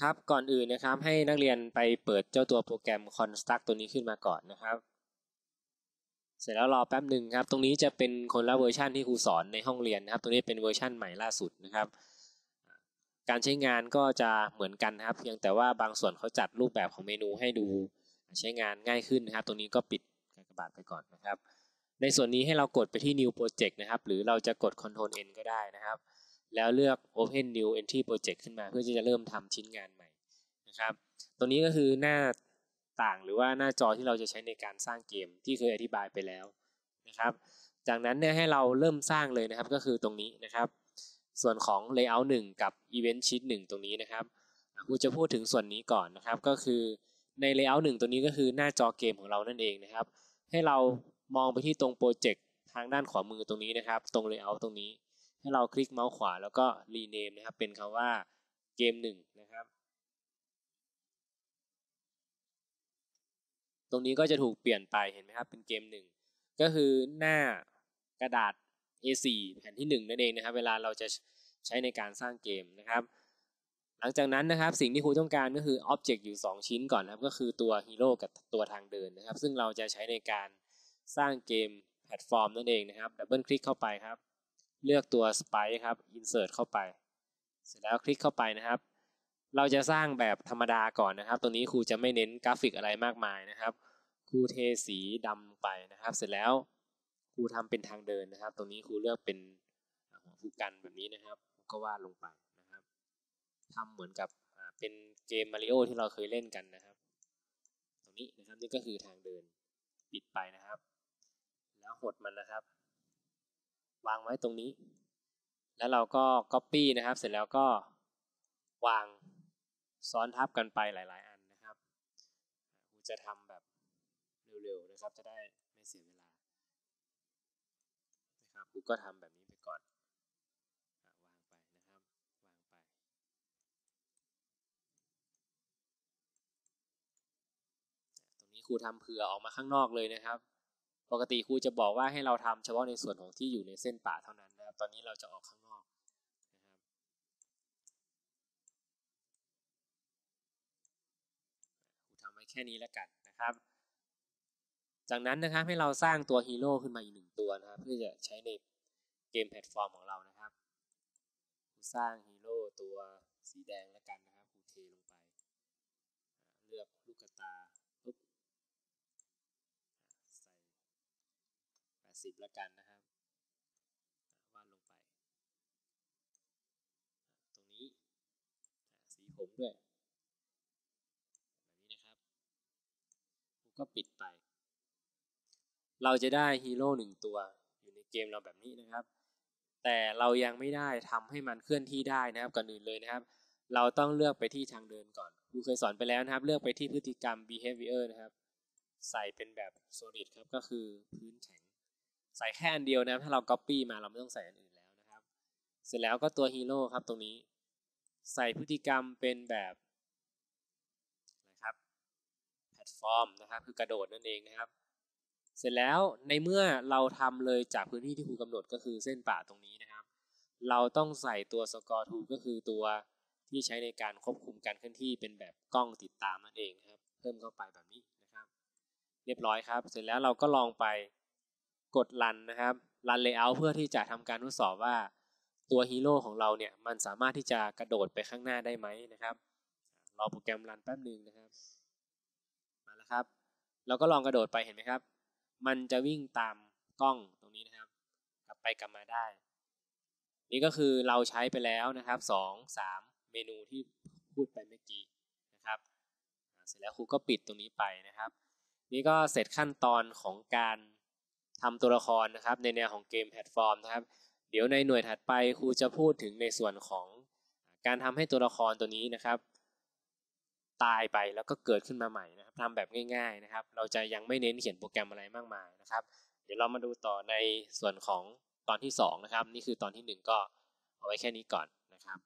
ครับก่อนอื่นนะครับให้นักเรียนไปเปิดเจ้าตัวโปรแกรม construct ตัวนี้ขึ้นมาก่อนนะครับ เสร็จแล้วรอแป๊บหนึ่งครับ ตรงนี้จะเป็นคนละเวอร์ชันที่ครูสอนในห้องเรียนนะครับ ตรงนี้เป็นเวอร์ชันใหม่ล่าสุดนะครับ การใช้งานก็จะเหมือนกันนะครับ เพียงแต่ว่าบางส่วนเขาจัดรูปแบบของเมนูให้ดูใช้งานง่ายขึ้นนะครับ ตรงนี้ก็ปิดกากบาทไปก่อนนะครับ ในส่วนนี้ให้เรากดไปที่ new project นะครับ หรือเราจะกด control n ก็ได้นะครับ แล้วเลือก open new entry project ขึ้นมาเพื่อที่จะเริ่มทำชิ้นงานใหม่นะครับ ตรงนี้ก็คือหน้าต่างหรือว่าหน้าจอที่เราจะใช้ในการสร้างเกมที่เคยอธิบายไปแล้วนะครับ จากนั้นเนี่ยให้เราเริ่มสร้างเลยนะครับก็คือตรงนี้นะครับ ส่วนของ layout 1 กับ event sheet 1 ตรงนี้นะครับครูจะพูดถึงส่วนนี้ก่อนนะครับ ก็คือใน layout 1 ตัวนี้ก็คือหน้าจอเกมของเรานั่นเองนะครับ ให้เรามองไปที่ตรงโปรเจกต์ทางด้านขวามือตรงนี้นะครับ ตรง layout ตรงนี้ ให้เราคลิกเมาส์ขวาแล้วก็ rename นะครับ เป็นคำว่าเกม1นะครับ ตรงนี้ก็จะถูกเปลี่ยนไปเห็นไหมครับ เป็นเกมหนึ่งก็คือหน้ากระดาษ A4 แผ่นที่ 1 นั่นเองนะครับ เวลาเราจะใช้ในการสร้างเกมนะครับ หลังจากนั้นนะครับสิ่งที่ครูต้องการก็คืออ็อบเจกต์อยู่ 2 ชิ้นก่อนนะครับ ก็คือตัวฮีโร่กับตัวทางเดินนะครับ ซึ่งเราจะใช้ในการสร้างเกมแพลตฟอร์มนั่นเองนะครับดับเบิลคลิกเข้าไปครับ เลือกตัวสไปครับอินเสิร์ตเข้าไป เสร็จแล้วคลิกเข้าไปนะครับ เราจะสร้างแบบธรรมดาก่อนนะครับ ตรงนี้ครูจะไม่เน้นกราฟิกอะไรมากมายนะครับ ครูเทสีดำไปนะครับ เสร็จแล้วครูทำเป็นทางเดินนะครับ ตรงนี้ครูเลือกเป็นหัวผู้กันแบบนี้นะครับ ก็วาดลงไปนะครับทำเหมือนกับเป็นเกมมาริโอที่เราเคยเล่นกันนะครับ ตรงนี้นะครับนี่ก็คือทางเดินปิดไปนะครับ แล้วหดมันนะครับ วางไว้ตรงนี้ แล้วเราก็ Copy นะครับ เสร็จแล้วก็วางซ้อนทับกันไปหลาย ๆ อันนะครับครูจะทำแบบเร็ว ๆ นะครับ จะได้ไม่เสียเวลานะครับครูก็ทำแบบนี้ไปก่อนวางไปนะครับวางไปตรงนี้ครูทำเผื่อออกมาข้างนอกเลยนะครับ กติครูจะบอกว่าให้เราทำเฉพาะในส่วนของที่อยู่ในเส้นป่าเท่านั้นนะครับ ตอนนี้เราจะออกข้างนอกนะครับครูทำไว้แค่นี้แล้วกันนะครับ จากนั้นนะครับให้เราสร้างตัวฮีโร่ขึ้นมาอีกหนึ่งตัวนะครับ เพื่อจะใช้ในเกมแพลตฟอร์มของเรานะครับครูสร้างฮีโร่ตัวสีแดงแล้วกันนะครับครูเทลงไป เลือกลูกตาปุ๊บใส่ 80ล้วกันนะครับวาดลงไป ตรงนี้สีผมด้วย แบบนี้นะครับกูก็ปิดไป เราจะได้ฮีโร่หนึ่งตัวอยู่ในเกมเราแบบนี้นะครับ แต่เรายังไม่ได้ทำให้มันเคลื่อนที่ได้นะครับก่อนอื่นเลยนะครับ เราต้องเลือกไปที่ทางเดินก่อนครูเคยสอนไปแล้วนะครับ เลือกไปที่พฤติกรรม behavior นะครับ ใส่เป็นแบบ solid ครับก็คือพื้นแข็ง ใส่แค่อันเดียวนะครับถ้าเรา copy มาเราไม่ต้องใส่อันอื่นแล้วนะครับ เสร็จแล้วก็ตัวฮีโร่ครับตรงนี้ ใส่พฤติกรรมเป็นแบบนะครับแพลตฟอร์มนะครับ คือกระโดดนั่นเองนะครับ เสร็จแล้วในเมื่อเราทำเลยจากพื้นที่ที่ครูกำหนดก็คือเส้นป่าตรงนี้นะครับ เราต้องใส่ตัว score tool ก็คือตัวที่ใช้ในการควบคุมการเคลื่อนที่เป็นแบบกล้องติดตามนั่นเองครับ เพิ่มเข้าไปแบบนี้นะครับ เรียบร้อยครับ เสร็จแล้วเราก็ลองไป กดรันนะครับรันเลเยอร์เพื่อที่จะทำการทดสอบว่าตัวฮีโร่ของเราเนี่ยมันสามารถที่จะกระโดดไปข้างหน้าได้ไหมนะครับรอโปรแกรมรันแป๊บหนึ่งนะครับมาแล้วครับเราก็ลองกระโดดไปเห็นไหมครับ มันจะวิ่งตามกล้องตรงนี้นะครับ กลับไปกลับมาได้ นี่ก็คือเราใช้ไปแล้วนะครับสองสามเมนูที่พูดไปเมื่อกี้นะครับเสร็จแล้วครูก็ปิดตรงนี้ไปนะครับ นี่ก็เสร็จขั้นตอนของการ ทำตัวละครนะครับ ในแนวของเกมแพลตฟอร์มนะครับ เดี๋ยวในหน่วยถัดไปครูจะพูดถึงในส่วนของการทำให้ตัวละครตัวนี้นะครับ ตายไปแล้วก็เกิดขึ้นมาใหม่นะครับทำแบบง่าย ๆนะครับ เราจะยังไม่เน้นเขียนโปรแกรมอะไรมากมายนะครับ เดี๋ยวเรามาดูต่อในส่วนของตอนที่2นะครับ นี่คือตอนที่ 1 ก็เอาไว้แค่นี้ก่อนนะครับ